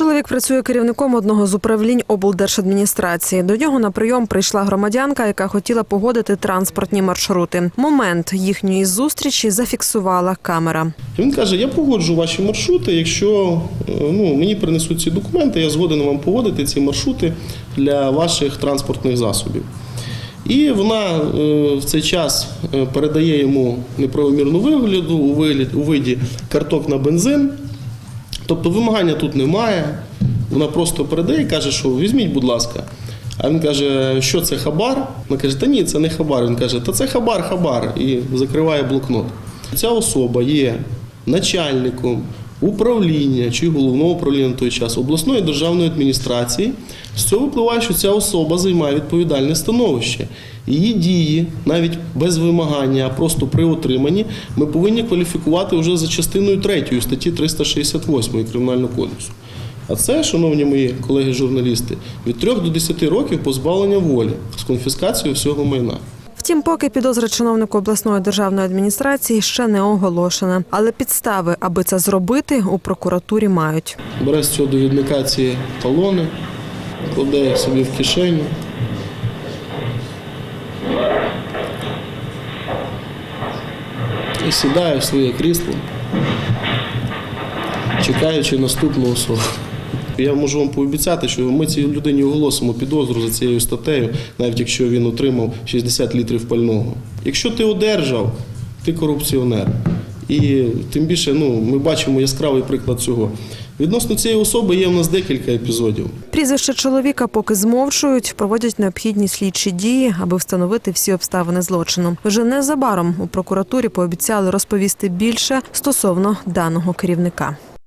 Чоловік працює керівником одного з управлінь облдержадміністрації. До нього на прийом прийшла громадянка, яка хотіла погодити транспортні маршрути. Момент їхньої зустрічі зафіксувала камера. Він каже: я погоджу ваші маршрути, якщо е, ну, мені принесуть ці документи, я згоден вам погодити ці маршрути для ваших транспортних засобів. І вона е, в цей час е, передає йому неправомірну вигляду у виді карток на бензин. Тобто вимагання тут немає. Вона просто передає і каже, що візьміть, будь ласка. А він каже, що це хабар? Вона каже, та ні, це не хабар. Він каже, та це хабар, хабар. І закриває блокнот. Ця особа є начальником управління чи головного управління на той час обласної державної адміністрації. З цього випливає, що ця особа займає відповідальне становище. Її дії, навіть без вимагання, а просто при отриманні, ми повинні кваліфікувати вже за частиною 3 статті 368 Кримінального кодексу. А це, шановні мої колеги-журналісти, від 3 до 10 років позбавлення волі з конфіскацією всього майна. Втім, поки підозра чиновнику обласної державної адміністрації ще не оголошена. Але підстави, аби це зробити, у прокуратурі мають. Бере з цього довідника ці талони, кладе собі в кишеню. І сідає в своє крісло, чекаючи наступну особу. Я можу вам пообіцяти, що ми цій людині оголосимо підозру за цією статтею, навіть якщо він отримав 60 літрів пального. Якщо ти одержав, ти корупціонер. І тим більше ну, ми бачимо яскравий приклад цього. Відносно цієї особи є в нас декілька епізодів. Прізвище чоловіка поки змовчують, проводять необхідні слідчі дії, аби встановити всі обставини злочину. Вже незабаром у прокуратурі пообіцяли розповісти більше стосовно даного керівника.